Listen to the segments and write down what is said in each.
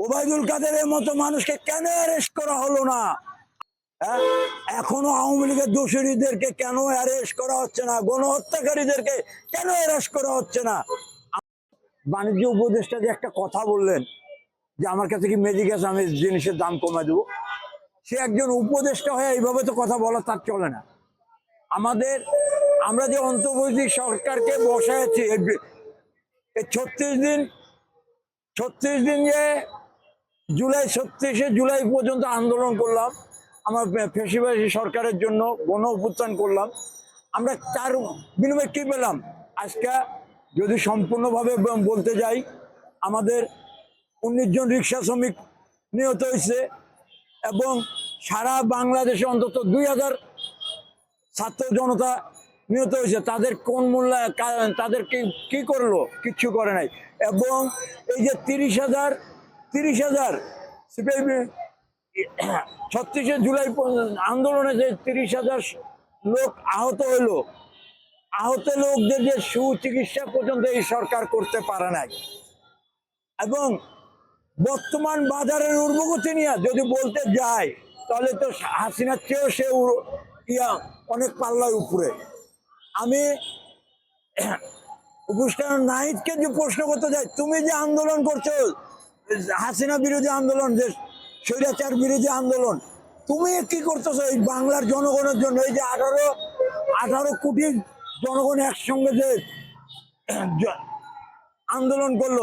ওবায়দুল কাদেরের মতো মানুষকে কেন অ্যারেস্ট করা হলো না? হ্যাঁ? এখনও আওয়ামী লীগের দোষীদেরকে কেন অ্যারেস্ট করা হচ্ছে না? গণহত্যাকারীদেরকে কেন অ্যারেস্ট করা হচ্ছে না? বাণিজ্য উপদেষ্টা যে একটা কথা বললেন, যে আমার কাছে কি মেজিক আছে, আমি জিনিসের দাম কমে দেবো। সে একজন উপদেষ্টা হয়ে এইভাবে তো কথা বলা তার চলে না। আমাদের, আমরা যে অন্তর্বর্তী সরকারকে বসাইছি ছত্রিশ দিন ছত্রিশ দিন যে জুলাই ছত্রিশে জুলাই পর্যন্ত আন্দোলন করলাম। আমার ফেসিবাসী সরকারের জন্য গণ অভ্যুত্থান করলাম। আমরা তার বিনিময়ে কী পেলাম? আজকে যদি সম্পূর্ণভাবে বলতে যাই, আমাদের উনিশ জন রিক্সা শ্রমিক নিহত হয়েছে এবং সারা বাংলাদেশে অন্তত দুই হাজার ছাত্র জনতা নিহত হয়েছে। তাদের কোন মূল্য তাদের কি কি করল? কিচ্ছু করে নাই। এবং এই যে তিরিশ হাজার তিরিশ হাজার। ছত্রিশে জুলাই আন্দোলনে যে তিরিশ হাজার লোক আহত হলো আহত লোকদের যে সুচিকিৎসা পর্যন্ত এই সরকার করতে পারে নাই। এবং বর্তমান বাজারের উর্বগতি নিয়ে যদি বলতে যায় তাহলে তো হাসিনার চেয়েও সে ইয়া অনেক পাল্লার উপরে। আমি উপস্থান নাহিদকে যে প্রশ্ন করতে যাই, তুমি যে আন্দোলন করছ হাসিনা বিরোধী আন্দোলন, যে স্বৈরাচার বিরোধী আন্দোলন, তুমি কি করতেছো এই বাংলার জনগণের জন্য? এই যে আঠারো আঠারো কোটি জনগণ একসঙ্গে যে আন্দোলন করল,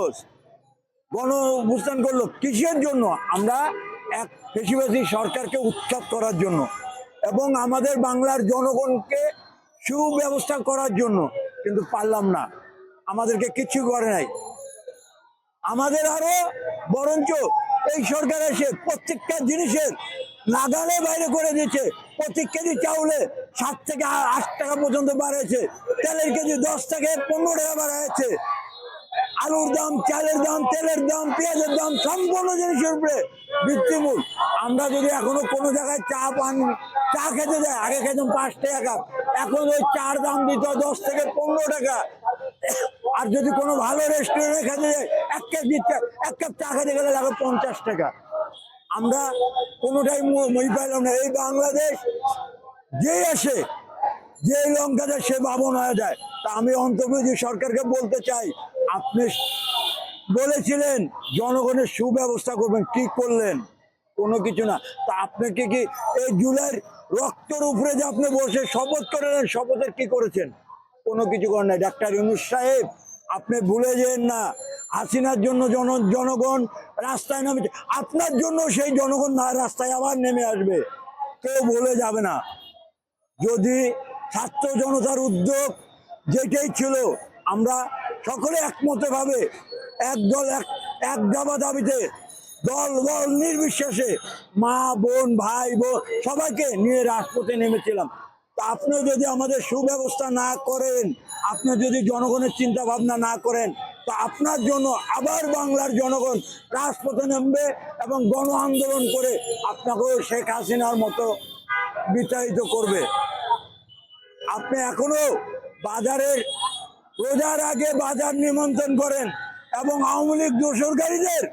গণ অভ্যুত্থান করল, কিসের জন্য? আমরা এক বেশিবাসী সরকারকে উৎখাত করার জন্য এবং আমাদের বাংলার জনগণকে সুব্যবস্থা করার জন্য কিন্তু পারলাম না। আমাদেরকে কিছু করে নাই। আমাদের আরও বরঞ্চ এই সরকার এসে প্রত্যেকটা জিনিসের নাগালে বাইরে করে দিয়েছে। প্রতি কেজি চাউলে সাত থেকে আট টাকা পর্যন্ত বাড়াইছে তেলের কেজি দশ থেকে পনেরো টাকা বাড়াইছে আলুর দাম, চালের দাম, তেলের দাম, পেঁয়াজের দাম সম্পূর্ণ জিনিসের উপরে বৃত্তিমূল আমরা যদি এখনও কোনো জায়গায় চা পান, চা খেতে যাই, আগে খেতাম পাঁচ টাকা। এখন ওই চার দাম দিত দশ থেকে পনেরো টাকা। আর যদি কোনো ভালো রেস্টুরেন্টে খেতে যাই এক কাপ দিচ্ছে এক কাপ চা খেতে গেলে লাগে পঞ্চাশ টাকা। আমরা কোনোটাই মই পাইলাম না। এই বাংলাদেশ যেই আসে যে লঙ্কাতে সে বাবন হয়ে যায়। তা আমি অন্তর্বর্তী সরকারকে বলতে চাই, আপনি বলেছিলেন, জনগণের সুব্যবস্থা করবেন, কি করলেন? কোনো কিছু না। তা আপনাকে কি এই জুলাইয়ের রক্তের উপরে যে আপনি বসে শপথ করেন শপথের কি করেছেন? কোনো কিছু করেন নাই ডাক্তার ইউনুস সাহেব, আপনি ভুলে যেন না। হাসিনার জন্য জন, জনগণ রাস্তায় নামে আপনার জন্য সেই জনগণ না, রাস্তায় আবার নেমে আসবে। কেউ ভুলে যাবে না। যদি ছাত্র জনতার উদ্যোগ যেটাই ছিল, আমরা সকলে একমতে ভাবে এক দল, এক এক দাবা দাবিতে দল বল নির্বিশেষে মা, বোন, ভাই বোন সবাইকে নিয়ে রাজপথে নেমেছিলাম। আপনি যদি আমাদের সুব্যবস্থা না করেন, আপনি যদি জনগণের চিন্তা ভাবনা না করেন, তো আপনার জন্য আবার বাংলার জনগণ রাজপথে নামবে এবং গণ আন্দোলন করে আপনাকেও শেখ হাসিনার মতো বিতাড়িত করবে। আপনি এখনও বাজারের, রোজার আগে বাজার নিমন্ত্রণ করেন এবং আওয়ামী লীগ দোসরকারীদের,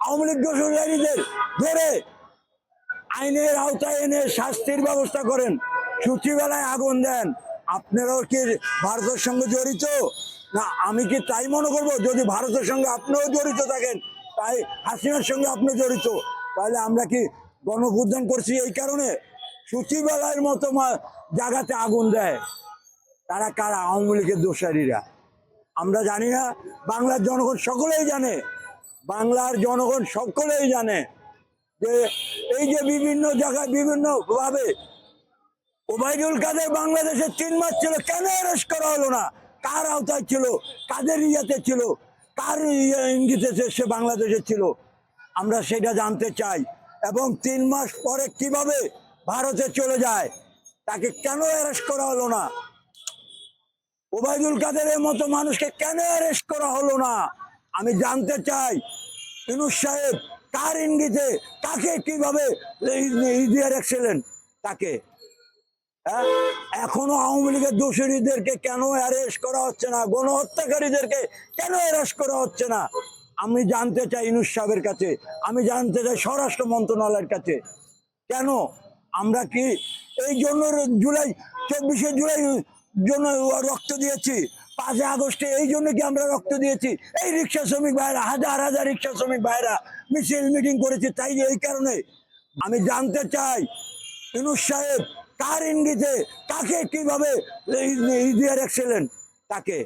আওয়ামী লীগ দোসরকারীদের ধরে আইনের আওতায় এনে শাস্তির ব্যবস্থা করেন। সূচিবেলায় আগুন দেন। আপনারাও কি ভারতের সঙ্গে জড়িত? না, আমি কি তাই মনে করব যদি ভারতের সঙ্গে আপনিও জড়িত থাকেন, তাই হাসিনার সঙ্গে আপনি জড়িত? তাহলে আমরা কি গণভুদান করছি এই কারণে? সূচিবেলার মতো জায়গাতে আগুন দেয়। তারা কারা? আওয়ামী লীগের দোষারীরা। আমরা জানি না, বাংলার জনগণ সকলেই জানে। বাংলার জনগণ সকলেই জানে যে এই যে বিভিন্ন জায়গায় বিভিন্ন ভাবে ওবায়দুল কাদের বাংলাদেশের তিন মাস ছিল, কেন অ্যারেস্ট করা হলো না? কার আওতায় ছিল? কাদের ইয়েতে ছিল? কার ইয়ে ইঙ্গিতে সে- বাংলাদেশে ছিল? আমরা সেটা জানতে চাই। এবং তিন মাস পরে কীভাবে ভারতে চলে যায়? তাকে কেন অ্যারেস্ট করা হলো না? ওবায়দুল কাদেরের মতো মানুষকে কেন অ্যারেস্ট করা হলো না? আমি জানতে চাই, ইনুস সাহেব কার ইঙ্গিতে, কাকে কীভাবে দিয়ে রাখছিলেন তাকে? এখনও আওয়ামী লীগের দোষীদেরকে কেন অ্যারেস্ট করা হচ্ছে না? গণহত্যাকারীদেরকে কেন অ্যারেস্ট করা হচ্ছে না? আমি জানতে চাই ইনুস সাহেবের কাছে। আমি জানতে চাই স্বরাষ্ট্র মন্ত্রণালয়ের কাছে। কেন? আমরা কি এই জন্য জুলাই, চব্বিশে জুলাই জন্য রক্ত দিয়েছি? পাঁচই আগস্টে এই জন্য কি আমরা রক্ত দিয়েছি? এই রিক্সা শ্রমিক ভাইরা হাজার হাজার রিক্সা শ্রমিক ভাইরা মিছিল, মিটিং করেছে, তাই এই কারণে। আমি জানতে চাই ইনুস সাহেব কার ইঙ্গিতে কাকে কীভাবে দিয়ে এক্সেলেন্ট তাকে